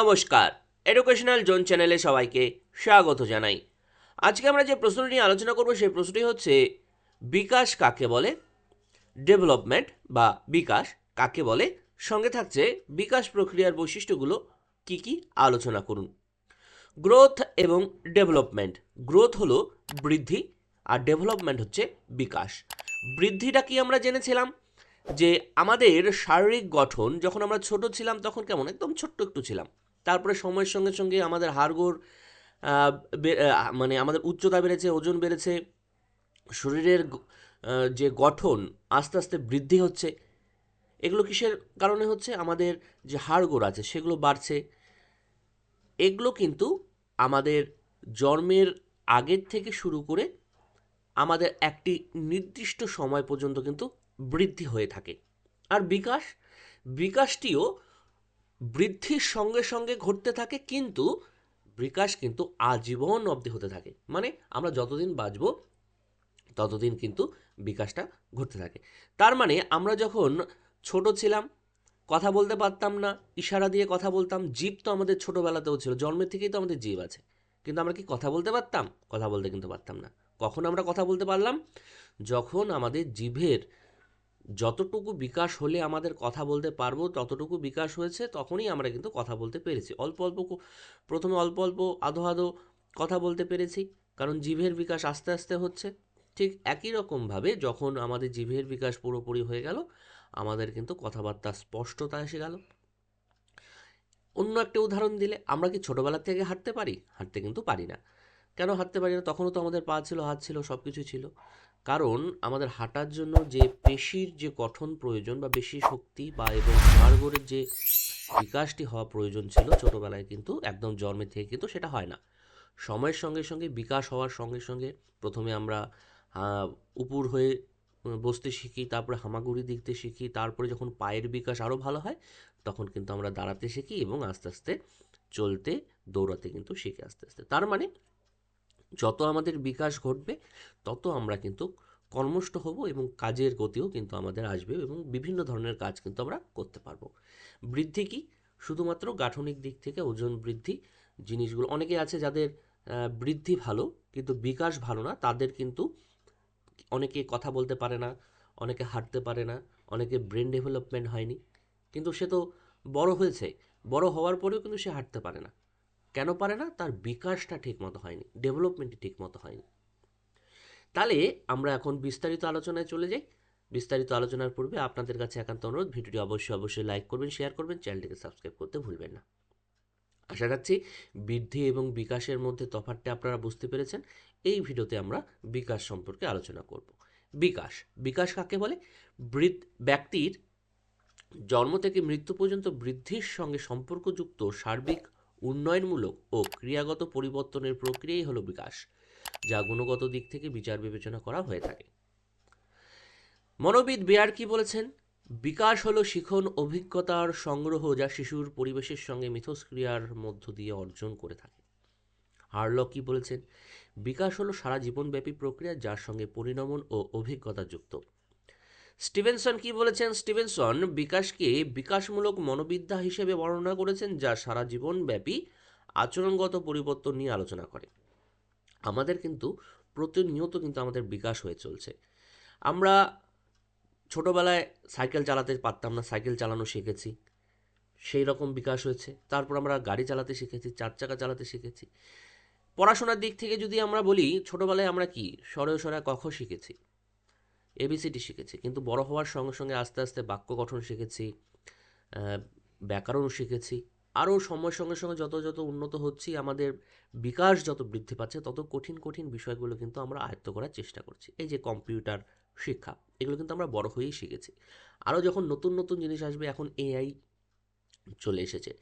নমস্কার। Educational zone চ্যানেলে সবাইকে স্বাগত জানাই। আজকে আমরা যে প্রশ্নটি নিয়ে আলোচনা করব, সেই প্রশ্নটি হচ্ছে, বিকাশ কাকে বলে? ডেভেলপমেন্ট বা বিকাশ কাকে বলে? সঙ্গে থাকছে, বিকাশ প্রক্রিয়ার বৈশিষ্ট্যগুলো কি কি? আলোচনা করুন। গ্রোথ এবং ডেভেলপমেন্ট গ্রোথ হলো বৃদ্ধি আর ডেভেলপমেন্ট হচ্ছে বিকাশ। বৃদ্ধিটা কি আমরা জেনেছিলাম? যে আমাদের শারীরিক গঠন, যখন আমরা ছোট ছিলাম, তখন কেমন? একদম ছোট্ট একটু ছিলাম। তারপরে সময়ের সঙ্গে সঙ্গে আমাদের আহ, মানে আমাদের উচ্চতা বেড়েছে ওজন বেড়েছে শরীরের যে গঠন আস্তে আস্তে বৃদ্ধি হচ্ছে। এগুলো কিসের কারণে হচ্ছে? আমাদের যে হাড়গোড় আছে সেগুলো বাড়ছে। এগুলো কিন্তু আমাদের জন্মের আগের থেকে শুরু করে আমাদের একটি নির্দিষ্ট সময় পর্যন্ত কিন্তু বৃদ্ধি হয়ে থাকে। আর বিকাশ বিকাশটিও বৃদ্ধির সঙ্গে সঙ্গে ঘটতে থাকে, কিন্তু বিকাশ কিন্তু আজীবন অবধি হতে থাকে। মানে আমরা যতদিন বাঁচব, ততদিন কিন্তু বিকাশটা ঘটতে থাকে। তার মানে আমরা যখন ছোট ছিলাম, কথা বলতে পারতাম না, ইশারা দিয়ে কথা বলতাম, জীব তো আমাদের ছোটোবেলাতেও ছিল, জন্মের থেকেই তো আমাদের জীব আছে। কিন্তু আমরা কি কথা বলতে পারতাম? কথা বলতে কিন্তু পারতাম না। কখন আমরা কথা বলতে পারলাম? যখন আমাদের জিভের যতটুকু বিকাশ হলে আমাদের কথা বলতে পারব, ততটুকু বিকাশ হয়েছে, তখনই আমরা কিন্তু কথা বলতে পেরেছি। অল্প অল্প প্রথমে অল্প অল্প আধো আধো কথা বলতে পেরেছি, কারণ জিভের বিকাশ আস্তে আস্তে হচ্ছে। ঠিক একই রকমভাবে যখন আমাদের জিভের বিকাশ পুরোপুরি হয়ে গেল, আমাদের কিন্তু কথাবার্তা স্পষ্টতা এসে গেল। অন্য একটা উদাহরণ দিলে, আমরা কি ছোটোবেলা থেকে হাঁটতে পারি? হাঁটতে কিন্তু পারি না। কেন হাঁটতে পারি না? তখনও তো আমাদের পা ছিল, হাত ছিল সব কিছু ছিল। কারণ আমাদের হাঁটার জন্য যে পেশির যে গঠন প্রয়োজন বা বেশি শক্তি বা এবং হাড়গোড়ের যে বিকাশটি হওয়া প্রয়োজন ছিল ছোটোবেলায় কিন্তু একদম জন্মের থেকে কিন্তু সেটা হয় না। সময়ের সঙ্গে সঙ্গে, বিকাশ হওয়ার সঙ্গে সঙ্গে প্রথমে আমরা উপুর হয়ে বসতে শিখি, তারপরে হামাগুড়ি দিতে শিখি, তারপরে যখন পায়ের বিকাশ আরও ভালো হয়, তখন কিন্তু আমরা দাঁড়াতে শিখি এবং আস্তে আস্তে চলতে, দৌড়াতে কিন্তু শিখি আস্তে আস্তে। তার মানে যত আমাদের বিকাশ ঘটবে, তত আমরা কিন্তু কর্মষ্ট হব এবং কাজের গতিও কিন্তু আমাদের আসবে এবং বিভিন্ন ধরনের কাজ কিন্তু আমরা করতে পারব। বৃদ্ধি কি? শুধুমাত্র গাঠনিক দিক থেকে ওজন বৃদ্ধি, জিনিসগুলো অনেকে আছে যাদের বৃদ্ধি ভালো কিন্তু বিকাশ ভালো না, তাদের কিন্তু অনেকে কথা বলতে পারে না, অনেকে হাঁটতে পারে না, অনেকে ব্রেন ডেভেলপমেন্ট হয়নি। কিন্তু সে তো বড় হয়েছে, বড় হওয়ার পরেও কিন্তু সে হাঁটতে পারে না। কেন পারে না? তার বিকাশটা ঠিক মতো হয়নি ডেভেলপমেন্টই ঠিক মতো হয়নি। তাহলে আমরা এখন বিস্তারিত আলোচনায় চলে যাই। বিস্তারিত আলোচনার পূর্বে আপনাদের কাছে একান্ত অনুরোধ, ভিডিওটি অবশ্যই অবশ্যই লাইক করবেন শেয়ার করবেন চ্যানেলটিকে সাবস্ক্রাইব করতে ভুলবেন না। আশা রাখছি বৃদ্ধি এবং বিকাশের মধ্যে তফাৎটা আপনারা বুঝতে পেরেছেন। এই ভিডিওতে আমরা বিকাশ সম্পর্কে আলোচনা করব। বিকাশ বিকাশ কাকে বলে? ব্যক্তির জন্ম থেকে মৃত্যু পর্যন্ত বৃদ্ধির সঙ্গে সম্পর্কযুক্ত সার্বিক উন্নয়নমূলক ও ক্রিয়াগত পরিবর্তনের প্রক্রিয়াই হলো বিকাশ, যা গুণগত দিক থেকে বিচার বিবেচনা করা হয়ে থাকে। মনোবিদ বেয়ার কি বলেছেন? বিকাশ হলো শিখন অভিজ্ঞতার সংগ্রহ যা শিশুর পরিবেশের সঙ্গে মিথস্ক্রিয়ার মধ্য দিয়ে অর্জন করে থাকে। হার্লক কি বলেছেন? বিকাশ হলো সারা জীবনব্যাপী প্রক্রিয়া যার সঙ্গে পরিণমন ও অভিজ্ঞতা যুক্ত। স্টিভেনসন কি বলেছেন? স্টিভেনসন বিকাশকে বিকাশমূলক মনোবিদ্যা হিসেবে বর্ণনা করেছেন, যা সারা জীবনব্যাপী আচরণগত পরিবর্তন নিয়ে আলোচনা করে। আমাদের কিন্তু, প্রতিনিয়ত কিন্তু আমাদের বিকাশ হয়ে চলছে। আমরা ছোটোবেলায় সাইকেল চালাতে পারতাম না, সাইকেল চালানো শিখেছি। সেই রকম বিকাশ হয়েছে। তারপর আমরা গাড়ি চালাতে শিখেছি, চার চাকা চালাতে শিখেছি। পড়াশোনার দিক থেকে যদি আমরা বলি, ছোটোবেলায় আমরা কি? সরে সরা কখ শিখেছি। এবিসিডি শিখেছি, কিন্তু বড় হওয়ার সঙ্গে সঙ্গে আস্তে আস্তে বাক্য গঠন শিখেছি ব্যাকরণ শিখেছি। আরও সময়ের সঙ্গে সঙ্গে যত যত উন্নত হচ্ছি, আমাদের বিকাশ যত বৃদ্ধি পাচ্ছে, তত কঠিন কঠিন বিষয়গুলো কিন্তু আমরা আয়ত্ত করার চেষ্টা করছি। এই যে কম্পিউটার শিক্ষা, এগুলো কিন্তু আমরা বড় হয়েই শিখেছি। আরও যখন নতুন নতুন জিনিস আসবে, এখন এআই চলে এসেছে।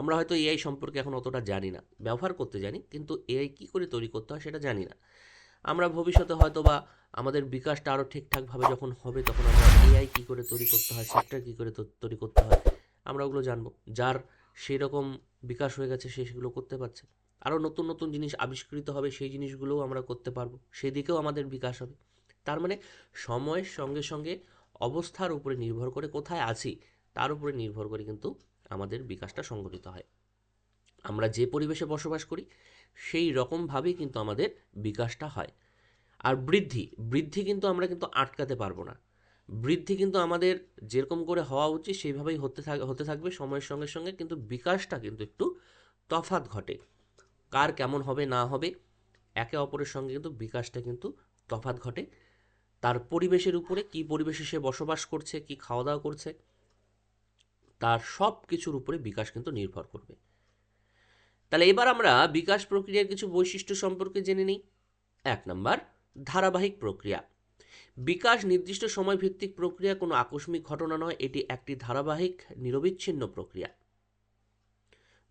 আমরা হয়তো এআই সম্পর্কে এখন অতটা জানি না, ব্যবহার করতে জানি, কিন্তু এআই কী করে তৈরি করতে হয় সেটা জানি না। আমরা ভবিষ্যতে হয়তো বা আমাদের বিকাশটা আরও ঠিকঠাকভাবে যখন হবে, তখন আমরা এআই কী করে তৈরি করতে হয় সেক্টর কী করে তৈরি করতে হয়, আমরা ওগুলো জানব। যার সেই রকম বিকাশ হয়ে গেছে, সে সেগুলো করতে পারছে। আরও নতুন নতুন জিনিস আবিষ্কৃত হবে, সেই জিনিসগুলোও আমরা করতে পারব। সেদিকেও আমাদের বিকাশ হবে। তার মানে সময়ের সঙ্গে সঙ্গে অবস্থার উপরে নির্ভর করে কোথায় আছি, তার উপরে নির্ভর করে কিন্তু আমাদের বিকাশটা সংঘটিত হয়। আমরা যে পরিবেশে বসবাস করি, সেই রকমভাবেই কিন্তু আমাদের বিকাশটা হয়। আর বৃদ্ধি বৃদ্ধি কিন্তু আমরা কিন্তু আটকাতে পারব না। বৃদ্ধি কিন্তু আমাদের যেরকম করে হওয়া উচিত সেইভাবেই হতে থাক, হতে থাকবে সময়ের সঙ্গে সঙ্গে, কিন্তু বিকাশটা কিন্তু একটু তফাৎ ঘটে। কার কেমন হবে না হবে, একে অপরের সঙ্গে কিন্তু বিকাশটা কিন্তু তফাৎ ঘটে। তার পরিবেশের উপরে কি পরিবেশে সে বসবাস করছে, কি খাওয়া দাওয়া করছে, তার সব কিছুর উপরে বিকাশ কিন্তু নির্ভর করবে। তাহলে এবার আমরা বিকাশ প্রক্রিয়ার কিছু বৈশিষ্ট্য সম্পর্কে জেনে নিই। এক নম্বর ধারাবাহিক প্রক্রিয়া। বিকাশ নির্দিষ্ট সময় ভিত্তিক প্রক্রিয়া, কোনো আকস্মিক ঘটনা নয়, এটি একটি ধারাবাহিক নিরবিচ্ছিন্ন প্রক্রিয়া।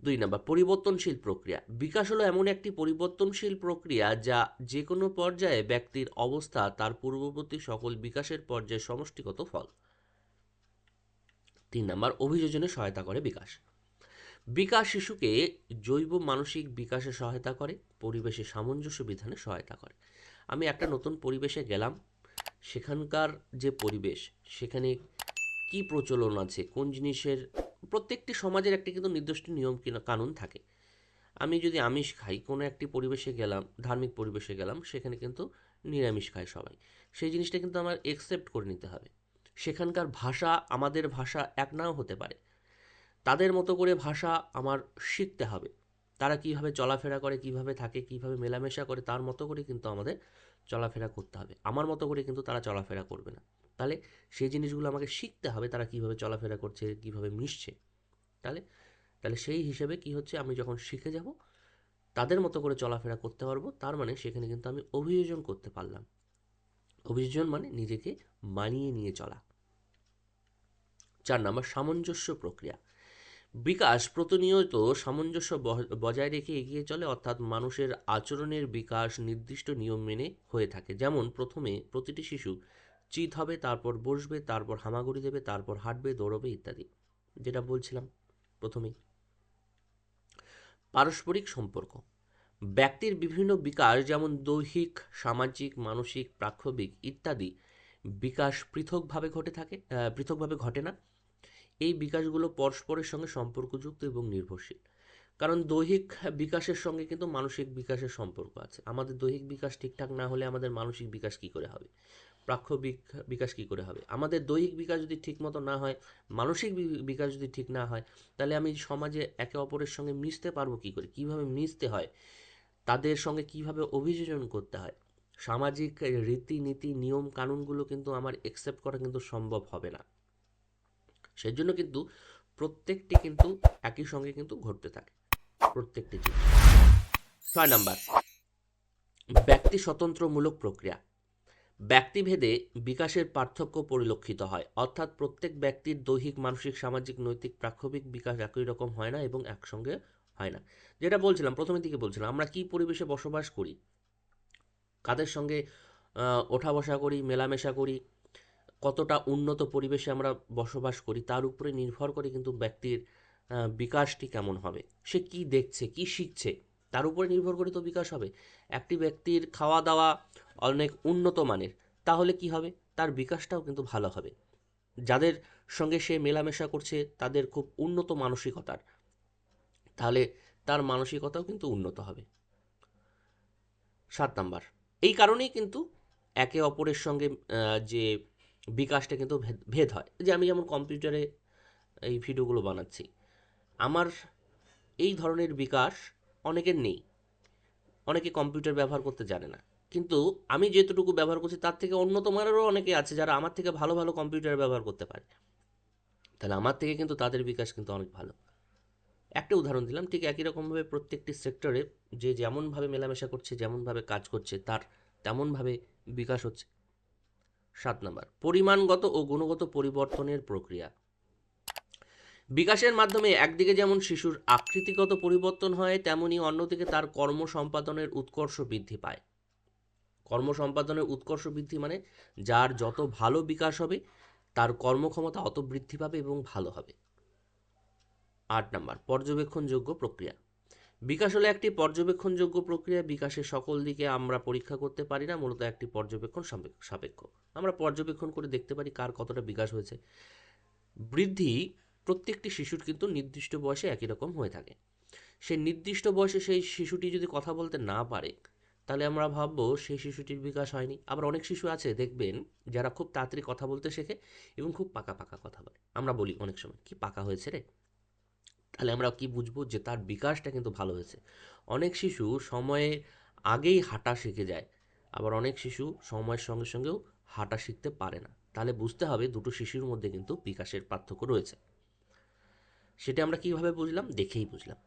দুই নম্বর, পরিবর্তনশীল প্রক্রিয়া। বিকাশ হলো এমন একটি পরিবর্তনশীল প্রক্রিয়া যা যে কোনো পর্যায়ে ব্যক্তির অবস্থা, তার পূর্ববর্তী সকল বিকাশের পর্যায়ে সমষ্টিগত ফল। তিন নম্বর, অভিযোজনে সহায়তা করে বিকাশ। বিকাশ শিশুকে জৈব মানসিক বিকাশে সহায়তা করে, পরিবেশে সামঞ্জস্য বিধানে সহায়তা করে। আমি একটা নতুন পরিবেশে গেলাম। সেখানকার যে পরিবেশ, সেখানে কি প্রচলন আছে, কোন জিনিসের, প্রত্যেকটি সমাজের একটি কিন্তু নির্দিষ্ট নিয়ম কিনা- কানুন থাকে। আমি যদি আমিষ খাই, কোনো একটি পরিবেশে গেলাম, ধার্মিক পরিবেশে গেলাম, সেখানে কিন্তু নিরামিষ খায় সবাই। সেই জিনিসটা কিন্তু আমার একসেপ্ট করে নিতে হবে। সেখানকার ভাষা, আমাদের ভাষা এক নাও হতে পারে। তাদের মতো করে ভাষা আমার শিখতে হবে। তারা কীভাবে চলাফেরা করে, কীভাবে থাকে, কীভাবে মেলামেশা করে, তার মতো করে কিন্তু আমাদের চলাফেরা করতে হবে। আমার মতো করে কিন্তু তারা চলাফেরা করবে না। তাহলে সেই জিনিসগুলো আমাকে শিখতে হবে তারা কীভাবে চলাফেরা করছে, কীভাবে মিশছে। তাহলে তাহলে সেই হিসেবে কি হচ্ছে, আমি যখন শিখে যাব, তাদের মতো করে চলাফেরা করতে পারব, তার মানে সেখানে কিন্তু আমি অভিযোজন করতে পারলাম। অভিযোজন মানে নিজেকে মানিয়ে নিয়ে চলা। চার নম্বর, সামঞ্জস্য প্রক্রিয়া। বিকাশ প্রতিনিয়ত সামঞ্জস্য বজায় রেখে এগিয়ে চলে, অর্থাৎ মানুষের আচরণের বিকাশ নির্দিষ্ট নিয়ম মেনে হয়ে থাকে। যেমন প্রথমে প্রতিটি শিশু চিত হবে, তারপর বসবে, তারপর হামাগুড়ি দেবে, তারপর হাঁটবে, দৌড়বে ইত্যাদি, যেটা বলছিলাম প্রথমেই। পারস্পরিক সম্পর্ক। ব্যক্তির বিভিন্ন বিকাশ, যেমন দৈহিক, সামাজিক, মানসিক, প্রাক্ষবিক ইত্যাদি, বিকাশ পৃথকভাবে ঘটে থাকে পৃথকভাবে ঘটে না। এই বিকাশগুলো পরস্পরের সঙ্গে সম্পর্কযুক্ত এবং নির্ভরশীল। কারণ দৈহিক বিকাশের সঙ্গে কিন্তু মানসিক বিকাশের সম্পর্ক আছে। আমাদের দৈহিক বিকাশ ঠিকঠাক না হলে আমাদের মানসিক বিকাশ কী করে হবে? প্রাক্ষবিক বিকাশ কী করে হবে? আমাদের দৈহিক বিকাশ যদি ঠিকমতো না হয়, মানসিক বিকাশ যদি ঠিক না হয়, তাহলে আমি সমাজে একে অপরের সঙ্গে মিশতে পারব কী করে? কীভাবে মিশতে হয়? তাদের সঙ্গে কীভাবে অভিযোজন করতে হয়? সামাজিক রীতিনীতি, নিয়ম, কানুনগুলো কিন্তু আমার একসেপ্ট করা কিন্তু সম্ভব হবে না। সেই জন্য কিন্তু প্রত্যেকটি কিন্তু একই সঙ্গে কিন্তু ঘটতে থাকে। প্রত্যেকটি জিনিস ছয় নাম্বার। ব্যক্তি স্বতন্ত্রমূলক প্রক্রিয়া। ব্যক্তিভেদে বিকাশের পার্থক্য পরিলক্ষিত হয়। অর্থাৎ প্রত্যেক ব্যক্তির দৈহিক, মানসিক, সামাজিক, নৈতিক প্রাক্ষবিক বিকাশ একই রকম হয় না এবং একসঙ্গে হয় না। যেটা বলছিলাম, প্রথমের দিকে বলছিলাম, আমরা কি পরিবেশে বসবাস করি? কাদের সঙ্গে ওঠা বসা করি, মেলামেশা করি কতটা উন্নত পরিবেশে আমরা বসবাস করি, তার উপরে নির্ভর করে কিন্তু ব্যক্তির বিকাশটি কেমন হবে, সে কি দেখছে, কি শিখছে, তার উপরে নির্ভর করে তো বিকাশ হবে। একটি ব্যক্তির খাওয়া দাওয়া অনেক উন্নত মানের, তাহলে কি হবে? তার বিকাশটাও কিন্তু ভালো হবে। যাদের সঙ্গে সে মেলামেশা করছে, তাদের খুব উন্নত মানসিকতার, তাহলে তার মানসিকতাও কিন্তু উন্নত হবে। সাত নাম্বার, এই কারণেই কিন্তু একে অপরের সঙ্গে যে বিকাশটা কিন্তু ভেদ- ভেদ হয়। যে আমি যেমন কম্পিউটারে এই ভিডিওগুলো বানাচ্ছি, আমার এই ধরনের বিকাশ অনেকের নেই। অনেকে কম্পিউটার ব্যবহার করতে জানে না। কিন্তু আমি যেতটুকু ব্যবহার করছি, তার থেকে উন্নত মানেরও অনেকে আছে যারা আমার থেকে ভালো ভালো কম্পিউটার ব্যবহার করতে পারে। তাহলে আমার থেকে কিন্তু তাদের বিকাশ কিন্তু অনেক ভালো। একটা উদাহরণ দিলাম, ঠিক একই রকমভাবে প্রত্যেকটি সেক্টরে যে যেমনভাবে মেলামেশা করছে, যেমনভাবে কাজ করছে, তার তেমনভাবে বিকাশ হচ্ছে। সাত নম্বর, পরিমাণগত ও গুণগত পরিবর্তনের প্রক্রিয়া। বিকাশের মাধ্যমে একদিকে যেমন শিশুর আকৃতিগত পরিবর্তন হয়, তেমনি অন্যদিকে তার কর্ম সম্পাদনের উৎকর্ষ বৃদ্ধি পায়। কর্ম সম্পাদনের উৎকর্ষ বৃদ্ধি মানে যার যত ভালো বিকাশ হবে, তার কর্মক্ষমতা অত বৃদ্ধি পাবে এবং ভালো হবে। আট নম্বর, পর্যবেক্ষণযোগ্য প্রক্রিয়া। বিকাশ হলো একটি পর্যবেক্ষণযোগ্য প্রক্রিয়া, বিকাশের সকল দিকে আমরা পরীক্ষা করতে পারি না, মূলত একটি পর্যবেক্ষণ সাপেক্ষ- আমরা পর্যবেক্ষণ করে দেখতে পারি কার কতটা বিকাশ হয়েছে। বৃদ্ধি প্রত্যেকটি শিশুর কিন্তু নির্দিষ্ট বয়সে একই রকম হয়ে থাকে। সে নির্দিষ্ট বয়সে সেই শিশুটি যদি কথা বলতে না পারে, তাহলে আমরা ভাববো সেই শিশুটির বিকাশ হয়নি। আবার অনেক শিশু আছে, দেখবেন, যারা খুব তাড়াতাড়ি কথা বলতে শেখে এবং খুব পাকা পাকা কথা বলে। আমরা বলি অনেক সময়, কি পাকা হয়েছে রে? তাহলে আমরা কি বুঝব যে তার বিকাশটা কিন্তু ভালো হয়েছে। অনেক শিশু সময়ে আগেই হাঁটা শিখে যায়, আবার অনেক শিশু সময়ের সঙ্গে সঙ্গেও হাঁটা শিখতে পারে না। তাহলে বুঝতে হবে দুটো শিশুর মধ্যে কিন্তু বিকাশের পার্থক্য রয়েছে। সেটা আমরা কীভাবে বুঝলাম? দেখেই বুঝলাম।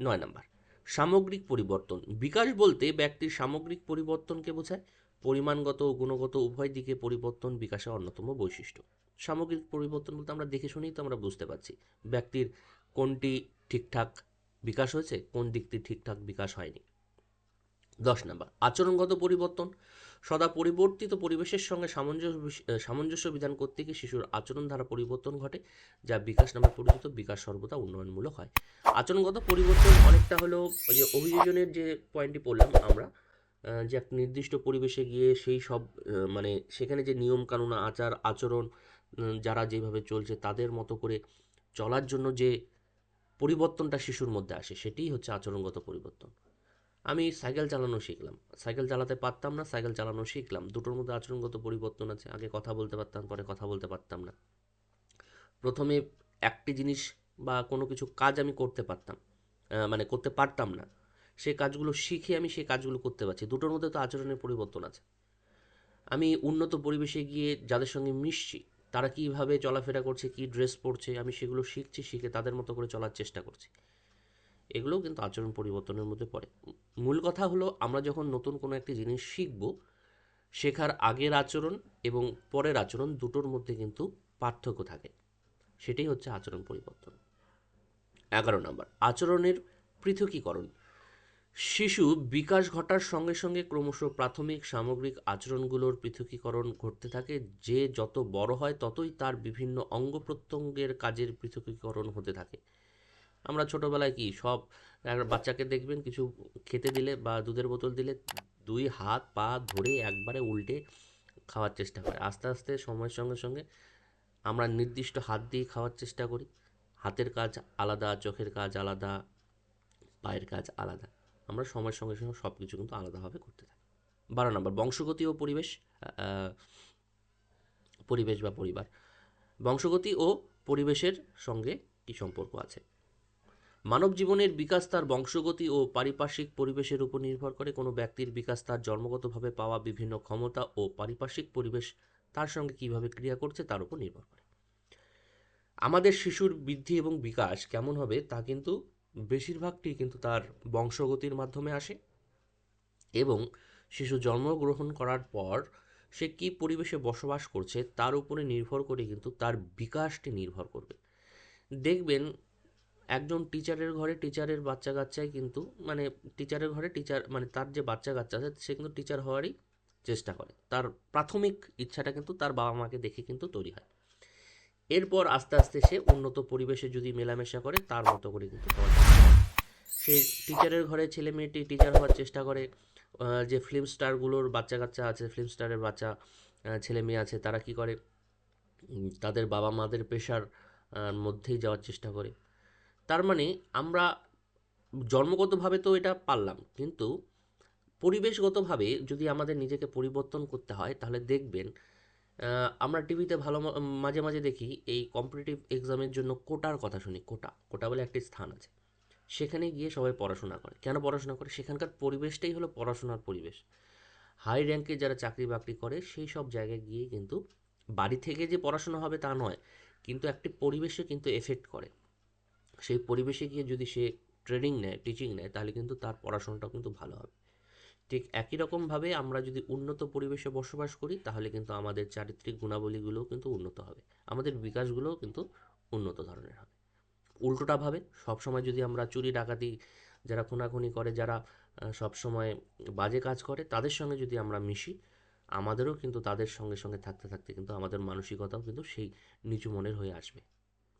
নয় নাম্বার, সামগ্রিক পরিবর্তন। বিকাশ বলতে ব্যক্তির সামগ্রিক পরিবর্তনকে বোঝায়। পরিমাণগত ও গুণগত উভয় দিকে পরিবর্তন বিকাশের অন্যতম বৈশিষ্ট্য। সামগ্রিক পরিবর্তন বলতে আমরা দেখে শুনেই তো আমরা বুঝতে পারছি। ব্যক্তির কোনটি ঠিকঠাক বিকাশ হয়েছে, কোন দিকটি ঠিকঠাক বিকাশ হয়নি। দশ নাম্বার, আচরণগত পরিবর্তন। সদা পরিবর্তিত পরিবেশের সঙ্গে সামঞ্জস্য সামঞ্জস্য বিধান করতে গিয়ে শিশুর আচরণ ধারা পরিবর্তন ঘটে, যা বিকাশ নামে পরিচিত, বিকাশ সর্বদা উন্নয়নমূলক হয়। আচরণগত পরিবর্তন অনেকটা হলো যে অভিযোজনের যে পয়েন্টটি পড়লাম আমরা যে এক নির্দিষ্ট পরিবেশে গিয়ে সেই সব মানে সেখানে যে নিয়ম কানুন আচার, আচরণ যারা যেভাবে চলছে তাদের মতো করে চলার জন্য যে পরিবর্তনটা শিশুর মধ্যে আসে, সেটিই হচ্ছে আচরণগত পরিবর্তন। আমি সাইকেল চালানো শিখলাম। সাইকেল চালাতে পারতাম না, সাইকেল চালানো শিখলাম। দুটোর মধ্যে আচরণগত পরিবর্তন আছে। আগে কথা বলতে পারতাম, পরে কথা বলতে পারতাম না। প্রথমে একটি জিনিস বা কোনো কিছু কাজ আমি করতে পারতাম মানে করতে পারতাম না। সে কাজগুলো শিখে আমি সেই কাজগুলো করতে পারছি। দুটোর মধ্যে তো আচরণের পরিবর্তন আছে। আমি উন্নত পরিবেশে গিয়ে যাদের সঙ্গে মিশছি তারা কীভাবে চলাফেরা করছে, কী ড্রেস পরছে, আমি সেগুলো শিখছি, শিখে তাদের মতো করে চলার চেষ্টা করছি। এগুলোও কিন্তু আচরণ পরিবর্তনের মধ্যে পড়ে। মূল কথা হলো আমরা যখন নতুন কোনো একটি জিনিস শিখব, শেখার আগের আচরণ এবং পরের আচরণ দুটোর মধ্যে কিন্তু পার্থক্য থাকে। সেটাই হচ্ছে আচরণ পরিবর্তন। এগারো নম্বর, আচরণের পৃথকীকরণ। শিশু বিকাশ ঘটার সঙ্গে সঙ্গে ক্রমশ প্রাথমিক সামগ্রিক আচরণগুলোর পৃথকীকরণ ঘটতে থাকে। যে যত বড় হয়, ততই তার বিভিন্ন অঙ্গ প্রত্যঙ্গের কাজের পৃথকীকরণ হতে থাকে। আমরা ছোটোবেলায় কি সব বাচ্চাকে দেখবেন কিছু খেতে দিলে বা দুধের বোতল দিলে দুই হাত পা ধরে একবারে উল্টে খাওয়ার চেষ্টা করে। আস্তে আস্তে সময়ের সঙ্গে সঙ্গে আমরা নির্দিষ্ট হাত দিয়ে খাওয়ার চেষ্টা করি। হাতের কাজ আলাদা, চোখের কাজ আলাদা, পায়ের কাজ আলাদা। আমরা সময়ের সঙ্গে সঙ্গে সব কিছু কিন্তু আলাদাভাবে করতে থাকি। বারো নম্বর, বংশগতি ও পরিবেশ পরিবেশ বা পরিবার। বংশগতি ও পরিবেশের সঙ্গে কি সম্পর্ক আছে? মানব জীবনের বিকাশ তার বংশগতি ও পারিপার্শ্বিক পরিবেশের উপর নির্ভর করে। কোনো ব্যক্তির বিকাশ তার জন্মগতভাবে পাওয়া বিভিন্ন ক্ষমতা ও পারিপার্শ্বিক পরিবেশ তার সঙ্গে কীভাবে ক্রিয়া করছে তার উপর নির্ভর করে। আমাদের শিশুর বৃদ্ধি এবং বিকাশ কেমন হবে তা কিন্তু বেশিরভাগটি কিন্তু তার বংশগতির মাধ্যমে আসে এবং শিশু জন্মগ্রহণ করার পর সে কী পরিবেশে বসবাস করছে তার উপরে নির্ভর করে কিন্তু তার বিকাশটি নির্ভর করবে। দেখবেন একজন টিচারের ঘরে টিচারের বাচ্চা কাচ্চাই কিন্তু মানে টিচারের ঘরে টিচার মানে তার যে বাচ্চা কাচ্চা আছে সে কিন্তু টিচার হওয়ারই চেষ্টা করে। তার প্রাথমিক ইচ্ছাটা কিন্তু তার বাবা মাকে দেখে কিন্তু তৈরি হয়। এরপর আস্তে আস্তে সে উন্নত পরিবেশে যদি মেলামেশা করে, তার মতো করে কিন্তু সে টিচারের ঘরে ছেলে মেয়েটি টিচার হওয়ার চেষ্টা করে যে ফিল্ম স্টারগুলোর বাচ্চা কাচ্চা আছে ফিল্ম স্টারের বাচ্চা ছেলে মেয়ে আছে, তারা কি করে? তাদের বাবা মাদের পেশার মধ্যেই যাওয়ার চেষ্টা করে। তার মানে আমরা জন্মগতভাবে তো এটা পারলাম, কিন্তু পরিবেশগতভাবে যদি আমাদের নিজেকে পরিবর্তন করতে হয়, তাহলে দেখবেন আমরা টিভিতে ভালো মাঝে মাঝে দেখি এই কম্পিটিটিভ এক্সামের জন্য কোটার কথা শুনি, কোটা। কোটা বলে একটি স্থান আছে। সেখানে গিয়ে সবাই পড়াশোনা করে। কেন পড়াশোনা করে? সেখানকার পরিবেশটাই হলো পড়াশোনার পরিবেশ। হাই র্যাঙ্কে যারা চাকরি বাকরি করে, সেই সব জায়গায় গিয়ে কিন্তু বাড়ি থেকে যে পড়াশোনা হবে তা নয়, কিন্তু একটি পরিবেশে কিন্তু এফেক্ট করে। সেই পরিবেশে গিয়ে যদি সে ট্রেনিং নেয় টিচিং নেয়, তাহলে কিন্তু তার পড়াশোনাটাও কিন্তু ভালো হবে। ঠিক একই রকমভাবে আমরা যদি উন্নত পরিবেশে বসবাস করি, তাহলে কিন্তু আমাদের চারিত্রিক গুণাবলীগুলোও কিন্তু উন্নত হবে। আমাদের বিকাশগুলোও কিন্তু উন্নত ধরনের হবে। উল্টোটাভাবে সবসময় যদি আমরা চুরি, ডাকাতি যারা খুনাখুনি করে, যারা সবসময় বাজে কাজ করে, তাদের সঙ্গে যদি আমরা মিশি, আমাদেরও কিন্তু তাদের সঙ্গে সঙ্গে থাকতে থাকতে কিন্তু আমাদের মানসিকতাও কিন্তু সেই নিচু মনের হয়ে আসবে।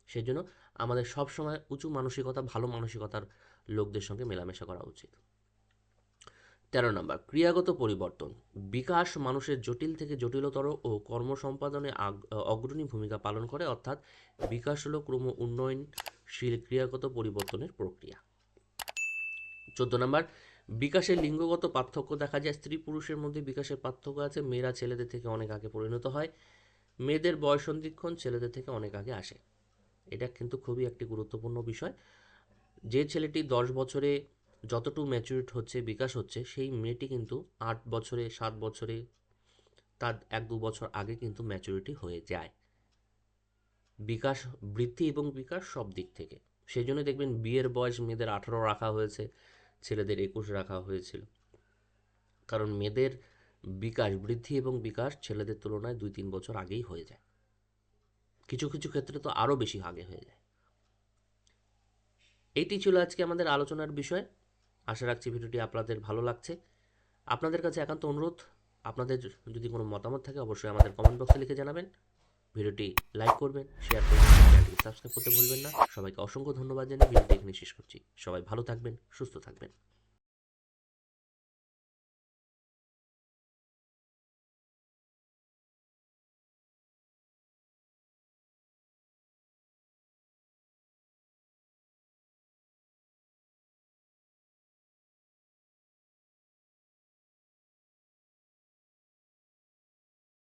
সেই জন্য আমাদের সবসময় উঁচু মানসিকতা, ভালো মানসিকতার লোকদের সঙ্গে মেলামেশা করা উচিত। তেরো নম্বর, ক্রিয়াগত পরিবর্তন। বিকাশ মানুষের জটিল থেকে জটিলতর ও কর্ম সম্পাদনে অগ্রণী ভূমিকা পালন করে, অর্থাৎ বিকাশ হল ক্রম উন্নয়নশীল ক্রিয়াগত পরিবর্তনের প্রক্রিয়া। চোদ্দ নম্বর, বিকাশের লিঙ্গগত পার্থক্য দেখা যায়। স্ত্রী পুরুষের মধ্যে বিকাশের পার্থক্য আছে। মেয়েরা ছেলেদের থেকে অনেক আগে পরিণত হয়। মেয়েদের বয়স সন্ধিক্ষণ ছেলেদের থেকে অনেক আগে আসে। এটা কিন্তু খুবই একটি গুরুত্বপূর্ণ বিষয়। যে ছেলেটি দশ বছরে যতটুকু ম্যাচুরিট হচ্ছে, বিকাশ হচ্ছে, সেই মেয়েটি কিন্তু আট বছরে, সাত বছরে, তার এক দু বছর আগে কিন্তু ম্যাচুরিটি হয়ে যায়। বিকাশ বৃদ্ধি এবং বিকাশ সব দিক থেকে। সেই জন্য দেখবেন বিয়ের বয়স মেয়েদের আঠারো রাখা হয়েছে, ছেলেদের একুশ রাখা হয়েছিল। কারণ মেয়েদের বিকাশ বৃদ্ধি এবং বিকাশ ছেলেদের তুলনায় দুই তিন বছর আগেই হয়ে যায়। কিছু কিছু ক্ষেত্রে তো আরও বেশি আগে হয়ে যায়। এটি ছিল আজকে আমাদের আলোচনার বিষয়। আশা রাখছি ভিডিওটি আপনাদের ভালো লাগছে। আপনাদের কাছে একান্ত অনুরোধ, আপনাদের যদি কোনো মতামত থাকে অবশ্যই আমাদের কমেন্ট বক্সে লিখে জানাবেন। ভিডিওটি লাইক করবেন শেয়ার করবেন চ্যানেলটি সাবস্ক্রাইব করতে ভুলবেন না। সবাইকে অসংখ্য ধন্যবাদ জানিয়ে ভিডিওটি এখানে শেষ করছি। সবাই ভালো থাকবেন, সুস্থ থাকবেন।